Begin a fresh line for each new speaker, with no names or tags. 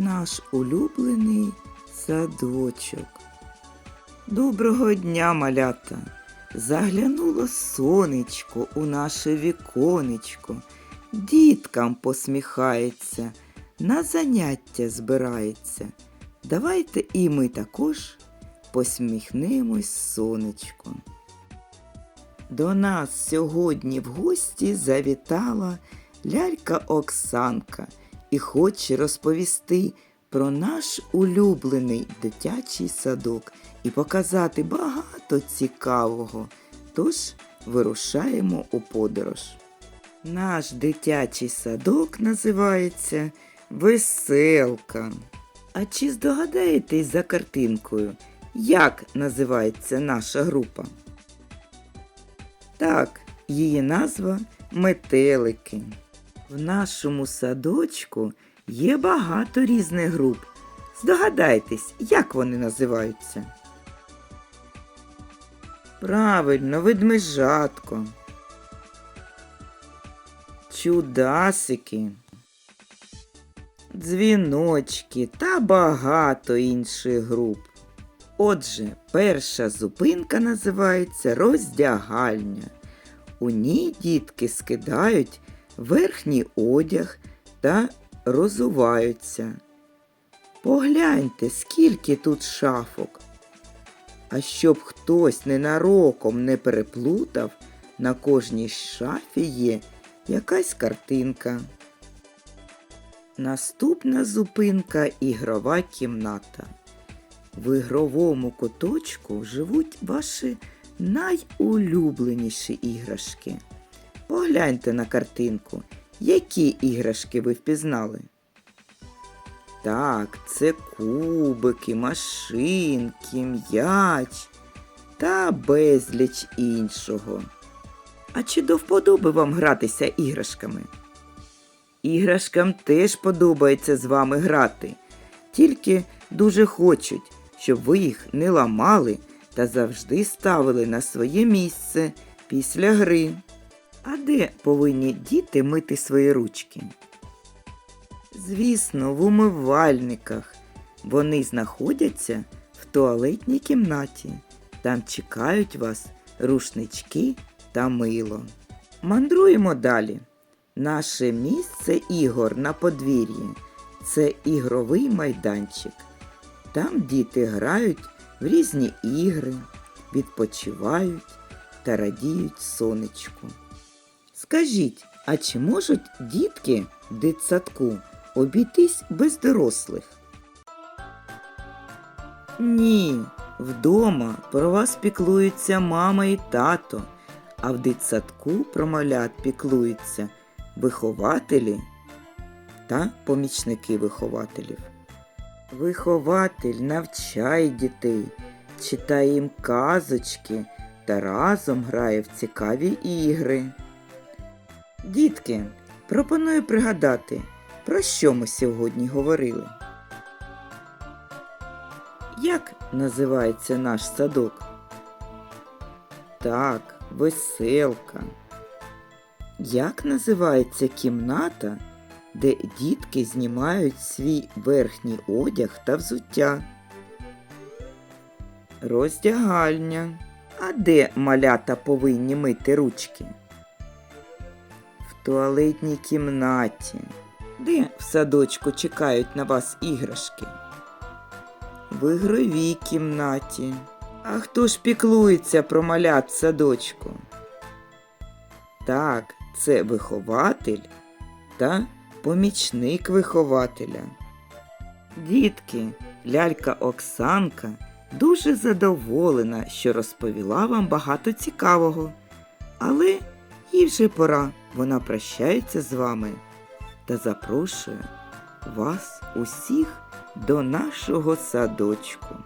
наш улюблений садочок. Доброго дня, малята! Заглянуло сонечко у наше віконечко, діткам посміхається, на заняття збирається. Давайте і ми також посміхнемось сонечком. До нас сьогодні в гості завітала лялька Оксанка і хоче розповісти про наш улюблений дитячий садок і показати багато цікавого. Тож вирушаємо у подорож. Наш дитячий садок називається Веселка. А чи здогадаєтесь за картинкою, як називається наша група? Так, її назва метелики. В нашому садочку є багато різних груп. Здогадайтесь, як вони називаються? Правильно, ведмежатко. Чудасики. Дзвіночки та багато інших груп. Отже, перша зупинка називається роздягальня. У ній дітки скидають верхній одяг та розуваються. Погляньте, скільки тут шафок. А щоб хтось ненароком не переплутав, на кожній шафі є якась картинка. Наступна зупинка ігрова кімната. В ігровому куточку живуть ваші найулюбленіші іграшки. Погляньте на картинку, які іграшки ви впізнали. Так, це кубики, машинки, м'яч та безліч іншого. А чи до вподоби вам гратися іграшками? Іграшкам теж подобається з вами грати, тільки дуже хочуть, щоб ви їх не ламали та завжди ставили на своє місце після гри. А де повинні діти мити свої ручки? Звісно, в умивальниках. Вони знаходяться в туалетній кімнаті. Там чекають вас рушнички та мило. Мандруємо далі. Наше місце ігор на подвір'ї це ігровий майданчик. Там діти грають в різні ігри, відпочивають та радіють сонечку. Скажіть, а чи можуть дітки в дитсадку обійтись без дорослих? Ні, вдома про вас піклуються мама і тато, а в дитсадку про малят піклуються вихователі та помічники вихователів. Вихователь навчає дітей, читає їм казочки та разом грає в цікаві ігри. Дітки, пропоную пригадати, про що ми сьогодні говорили. Як називається наш садок? Так, веселка. Як називається кімната, де дітки знімають свій верхній одяг та взуття? Роздягальня. А де малята повинні мити ручки? Туалетній кімнаті. Де в садочку чекають на вас іграшки? В ігровій кімнаті. А хто ж піклується про малят в садочку? Так, це вихователь та помічник вихователя. Дітки, лялька Оксанка дуже задоволена, що розповіла вам багато цікавого. Але їй вже пора, вона прощається з вами та запрошує вас усіх до нашого садочку.